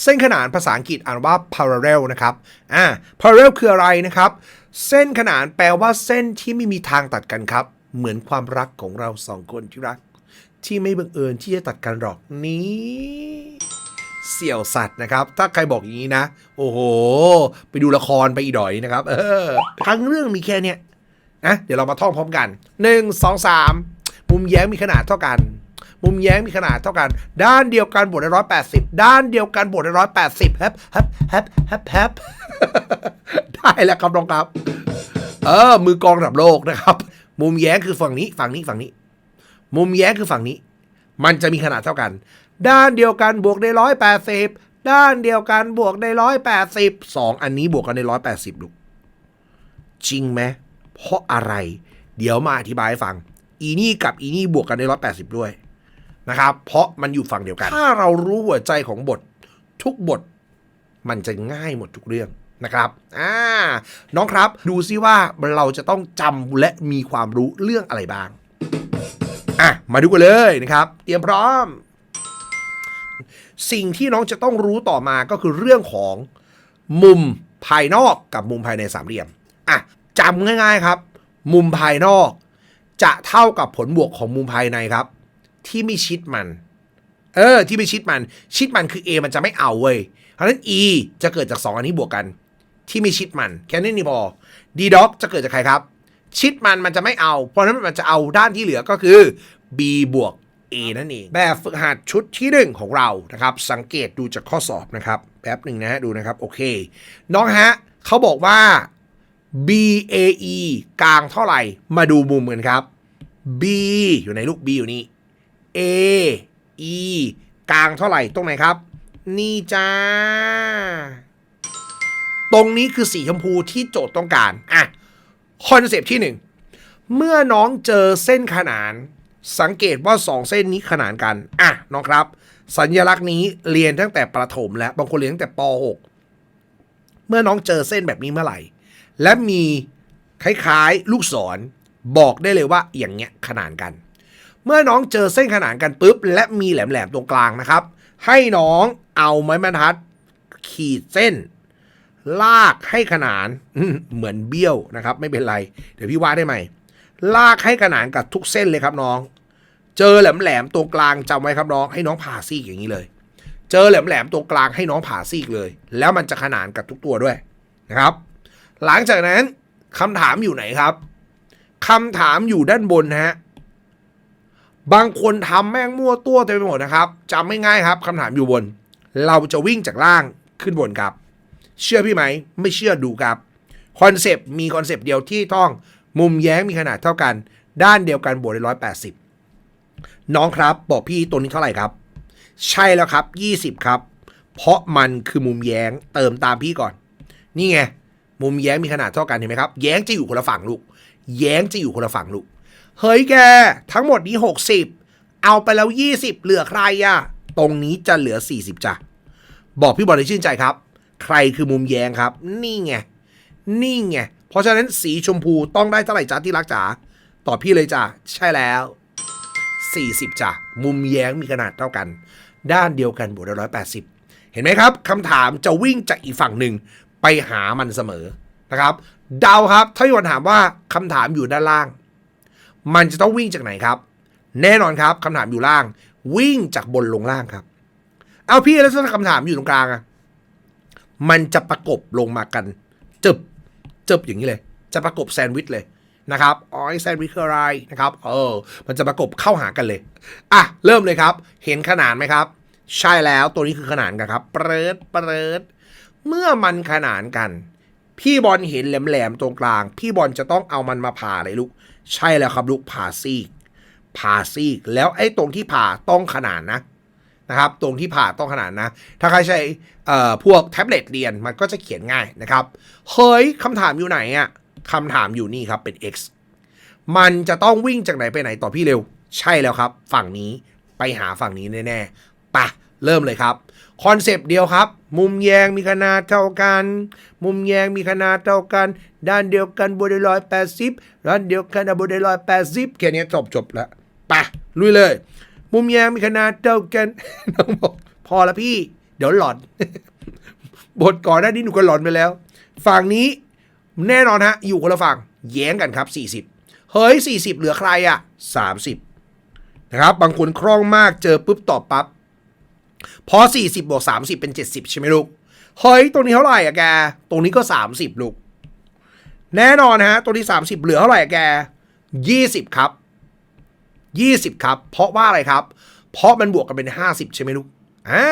เส้นขนานภาษาอังกฤษอ่านว่า parallel นะครับอ่า parallel คืออะไรนะครับ เส้นขนานแปลว่าเส้นที่ไม่มีทางตัดกันครับ เหมือนความรักของเราสองคนที่รัก ที่ไม่บังเอิญที่จะตัดกันหรอกนี้เสี่ยวสัตว์นะครับ ถ้าใครบอกอย่างนี้นะ โอ้โห ไปดูละครไปอีดอยนะครับ เออ ทั้งเรื่องมีแค่เนี้ยนะเดี๋ยวเรามาท่องพร้อมกัน 1 2 3 มุมแย้งมีขนาดเท่ากัน มุมแย้งมีขนาดเท่ากัน ด้านเดียวกันบวกได้ร้อยแปดสิบด้านเดียวกันบวกได้ร้อยแปดสิบแฮปแฮปแฮปแฮปแฮปได้แล้วครับน้องครับ เออ มือกองระดับโลกนะครับ มุมแย้งคือฝั่งนี้ ฝั่งนี้ฝั่งนี้ มุมแย้งคือฝั่งนี้ มันจะมีขนาดเท่ากัน ด้านเดียวกันบวกได้ร้อยแปดสิบด้านเดียวกันบวกได้ร้อยแปดสิบสองอันนี้บวกกันได้ร้อยแปดสิบลูกจริงไหมเพราะอะไร เดี๋ยวมาอธิบายให้ฟัง อีนี่กับอีนี่บวกกันได้ร้อยแปดสิบด้วย นะครับ เพราะมันอยู่ฝั่งเดียวกัน ถ้าเรารู้หัวใจของบททุกบท มันจะง่ายหมดทุกเรื่องนะครับ อ่า น้องครับ ดูซิว่าเราจะต้องจำและมีความรู้เรื่องอะไรบ้าง อะ มาดูกันเลยนะครับ เตรียมพร้อม สิ่งที่น้องจะต้องรู้ต่อมาก็คือเรื่องของมุมภายนอกกับมุมภายในสามเหลี่ยม อะจำง่าย ๆครับ มุมภายนอก จะเท่ากับผลบวกของมุมภายในครับ ที่ไม่ชิดมัน เออ ที่ไม่ชิดมัน ชิดมันคือ A มันจะไม่เอาเว้ย เพราะฉะนั้น E จะเกิดจาก 2 อันนี้บวกกัน ที่ไม่ชิดมัน แค่นี้นี่พอ D dog จะเกิดจากใครครับ ชิดมันมันจะไม่เอา เพราะฉะนั้นมันจะเอาด้านที่เหลือก็คือ B บวก A นั่นเอง แบบฝึกหัดชุดที่หนึ่งของเรานะครับ สังเกตดูจากข้อสอบนะครับ แป๊บหนึ่งนะฮะ ดูนะครับ โอเค น้องฮะเขาบอกว่า BAE กลางเท่าไหร่ มาดูมุมกันครับ B อยู่ในลูก B อยู่นี่ A E กลางเท่าไหร่ตรงไหนครับ นี่จ้า ตรงนี้คือสีชมพูที่โจทย์ต้องการอะคอนเซปต์ที่หนึ่งเมื่อน้องเจอเส้นขนาน สังเกตว่าสองเส้นนี้ขนานกันอะน้องครับ สัญลักษณ์นี้เรียนตั้งแต่ประถมแล้วบางคนเรียนตั้งแต่ป .6 เมื่อน้องเจอเส้นแบบนี้เมื่อไหร่ และมีคล้ายๆ ลูกศรบอกได้เลยว่าอย่างเงี้ยขนานกัน เมื่อน้องเจอเส้นขนานกันปุ๊บ และมีแหลมๆตรงกลางนะครับ ให้น้องเอาไม้บรรทัด ขีดเส้น ลากให้ขนานเหมือนเบี้ยวนะครับ ไม่เป็นไร เดี๋ยวพี่วาดได้ไหมลากให้ขนานกับทุกเส้นเลยครับน้อง เจอแหลมๆตรงกลางจำไว้ครับน้อง ให้น้องผ่าซีกอย่างนี้เลย เจอแหลมๆตรงกลางให้น้องผ่าซีกเลย แล้วมันจะขนานกับทุกตัวด้วยนะครับ หลังจากนั้นคำถามอยู่ไหนครับคำถามอยู่ด้านบนนะฮะ บางคนทำแม่งมั่วตัวเต็มไปหมดนะครับจำไม่ง่ายครับคำถามอยู่บน เราจะวิ่งจากล่างขึ้นบนครับ เชื่อพี่ไหม ไม่เชื่อดูครับคอนเซปต์มีคอนเซปต์เดียวที่ต้องมุมแย้งมีขนาดเท่ากัน ด้านเดียวกันบวกได้ร้อยแปดสิบน้องครับบอกพี่ตัวนี้เท่าไหร่ครับ ใช่แล้วครับยี่สิบครับ เพราะมันคือมุมแย้งเติมตามพี่ก่อน นี่ไงมุมแย้งมีขนาดเท่ากันเห็นไหมครับ แย้งจะอยู่คนละฝั่งลูก แย้งจะอยู่คนละฝั่งลูก เฮ้ยแก ทั้งหมดนี้ 60 เอาไปแล้ว 20 เหลือใครอะตรงนี้จะเหลือ 40จ้ะบอกพี่บอลให้ชื่นใจครับ ใครคือมุมแยงครับ นี่ไง นี่ไง เพราะฉะนั้นสีชมพูต้องได้เท่าไหร่จ้าที่รักจ๋าตอบพี่เลยจ้ะใช่แล้ว 40จ้ะมุมแยงมีขนาดเท่ากัน ด้านเดียวกันบวกได้ร้อยแปดสิบเห็นไหมครับคำถามจะวิ่งจากอีกฝั่งหนึ่งไปหามันเสมอนะครับ เดาครับ ถ้ามีคนถามว่าคำถามอยู่ด้านล่าง มันจะต้องวิ่งจากไหนครับ แน่นอนครับคำถามอยู่ล่าง วิ่งจากบนลงล่างครับ เอาพี่แล้วถ้าคำถามอยู่ตรงกลางอะมันจะประกบลงมากันจึบจึบอย่างนี้เลย จะประกบแซนด์วิชเลยนะครับอ๋อแซนด์วิชคืออะไรนะครับเออมันจะประกบเข้าหากันเลยอะเริ่มเลยครับ เห็นขนาดไหมครับ ใช่แล้วตัวนี้คือขนานกันครับ เปรดเปรดเมื่อมันขนานกัน พี่บอลเห็นแหลมๆตรงกลาง พี่บอลจะต้องเอามันมาผ่าเลยลูก ใช่แล้วครับลูกผ่าซีกผ่าซีก แล้วไอ้ตรงที่ผ่าต้องขนานนะนะครับ ตรงที่ผ่าต้องขนานนะ ถ้าใครใช้พวกแท็บเล็ตเรียนมันก็จะเขียนง่ายนะครับ เฮ้ยคำถามอยู่ไหนอะคำถามอยู่นี่ครับเป็น x มันจะต้องวิ่งจากไหนไปไหนต่อพี่เร็ว ใช่แล้วครับ ฝั่งนี้ไปหาฝั่งนี้แน่ๆปะ เริ่มเลยครับคอนเซปต์เดียวครับ มุมแยงมีขนาดเท่ากัน มุมแยงมีขนาดเท่ากัน ด้านเดียวกันบวกได้ร้อยแปดสิบด้านเดียวกันบวกได้ร้อยแปดสิบแค่นี้จบจบแล้วปะลุยเลย มุมแยงมีขนาดเท่ากันน้องบอกพอล้วพี่ เดี๋ยวหลอน บทก่อนหน้านี้หนูก็หลอนไปแล้ว ฝั่งนี้แน่นอนฮะ อยู่คนละฝั่งแย้งกันครับ 40 เฮ้ย 40 เหลือใครอะ30 นะครับ บางคนคล่องมากเจอปุ๊บตอบปั๊บ พอ40บวก30 เป็น 70 ใช่ไหมลูก เฮ้ย ตรงนี้เท่าไหร่อะแก ตรงนี้ก็ 30 ลูก แน่นอนฮะตรงนี้ 30 เหลือเท่าไหร่อะแก 20 ครับ 20 ครับ เพราะว่าอะไรครับ เพราะมันบวกกันเป็น 50 ใช่ไหมลูก อ่า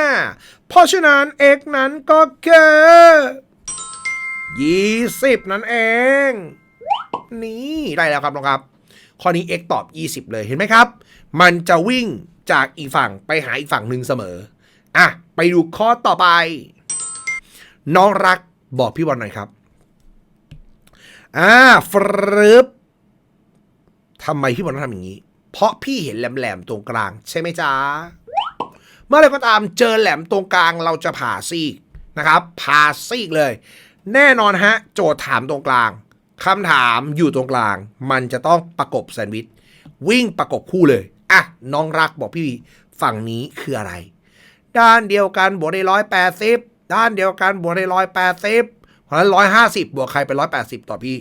เพราะฉะนั้น x นั้นก็คือ20 นั่นเอง นี่ได้แล้วครับน้องครับ ข้อนี้ x ตอบ 20 เลย เห็นไหมครับ มันจะวิ่งจากอีกฝั่งไปหาอีกฝั่งหนึ่งเสมอ อะ ไปดูข้อต่อไป น้องรักบอกพี่บอลหน่อยครับ อ่าฟรึบทำไมพี่บอลต้องทำอย่างนี้ เพราะพี่เห็นแหลมๆตรงกลาง ใช่ไหมจ๊ะ เมื่อไรก็ตามเจอแหลมตรงกลางเราจะผ่าซีกนะครับผ่าซีกเลย แน่นอนฮะ โจทย์ถามตรงกลางคำถามอยู่ตรงกลาง มันจะต้องประกบแซนด์วิชวิ่งประกบคู่เลย อะ น้องรักบอกพี่ฝั่งนี้คืออะไร ด้านเดียวกันบวกได้ร้อยแปดสิบด้านเดียวกันบวกได้ร้อยแปดสิบเพราะฉะนั้นร้อยห้าสิบบวกใครเป็นร้อยแปดสิบต่อพี่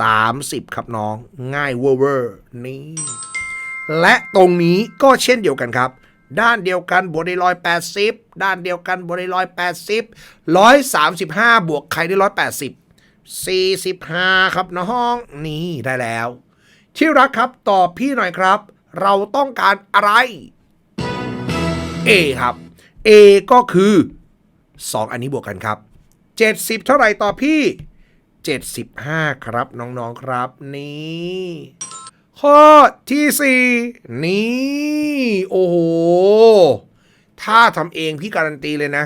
สามสิบครับน้อง ง่ายเวอร์เวอร์นี่และตรงนี้ก็เช่นเดียวกันครับ ด้านเดียวกันบวกได้ร้อยแปดสิบด้านเดียวกันบวกได้ร้อยแปดสิบร้อยสามสิบห้าบวกใครได้ร้อยแปดสิบสี่สิบห้าครับน้องนี่ได้แล้ว ที่รักครับตอบพี่หน่อยครับ เราต้องการอะไร A ครับ A ก็คือ 2 อันนี้บวกกันครับ 70 เท่าไหร่ต่อพี่ 75 ครับน้องๆครับ นี่ ข้อที่ 4 นี่ โอ้โห ถ้าทำเองพี่การันตีเลยนะ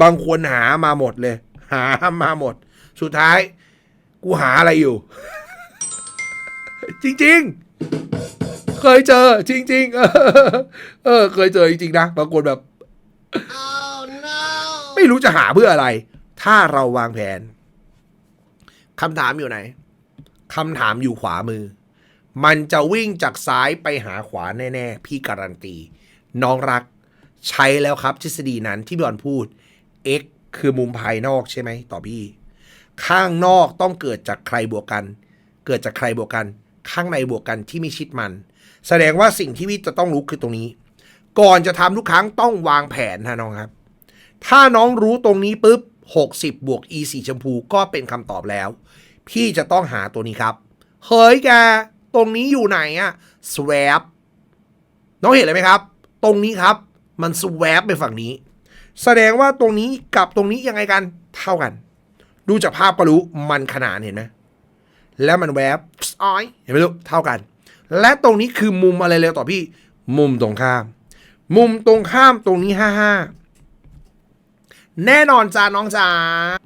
บางคนหามาหมดเลย หามาหมด สุดท้าย กูหาอะไรอยู่ จริง ๆ เคยเจอ จริง ๆ เออ เออ เคยเจอจริงๆนะบางคนแบบไม่รู้จะหาเพื่ออะไร ถ้าเราวางแผนคำถามอยู่ไหนคำถามอยู่ขวามือ มันจะวิ่งจากซ้ายไปหาขวาแน่ ๆ พี่การันตี น้องรัก ใช้แล้วครับทฤษฎีนั้นที่พี่บอลพูด x คือมุมภายนอกใช่ไหมต่อพี่ ข้างนอกต้องเกิดจากใครบวกกัน เกิดจากใครบวกกัน ข้างในบวกกันที่ไม่ชิดมัน แสดงว่าสิ่งที่พี่จะต้องรู้คือตรงนี้ ก่อนจะทำทุกครั้งต้องวางแผนนะน้องครับ ถ้าน้องรู้ตรงนี้ปุ๊บ60 บวก e สีชมพูก็เป็นคำตอบแล้ว พี่จะต้องหาตัวนี้ครับ เฮ้ยแก ตรงนี้อยู่ไหนอะ swap น้องเห็นเลยไหมครับ ตรงนี้ครับ มัน swap ไปฝั่งนี้ แสดงว่าตรงนี้กับตรงนี้ยังไงกัน เท่ากัน ดูจากภาพก็รู้มันขนานเห็นไหม แล้วมันแวบอ้อยเห็นไหมลูกเท่ากัน และตรงนี้คือมุมอะไรเร็วต่อพี่ มุมตรงข้าม มุมตรงข้ามตรงนี้ห้าห้าแน่นอนจ้าน้องจ๋า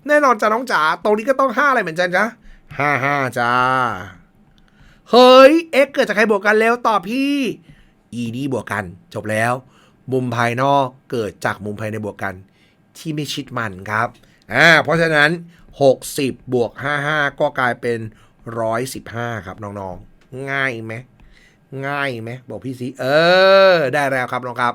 แน่นอนจ้าน้องจ๋าตรงนี้ก็ต้องห้าอะไรเหมือนกันจ้ะห้าห้าจ้าเฮ้ย x เกิดจากใครบวกกันแล้วต่อพี่ e นี่บวกกัน จบแล้ว มุมภายนอกเกิดจากมุมภายในบวกกัน ที่ไม่ชิดมันครับอ่าเพราะฉะนั้น 60 บวก 55 ก็กลายเป็น 115 ครับน้องๆ ง่ายไหมง่ายไหมบอกพี่สิเออ ได้แล้วครับน้องครับ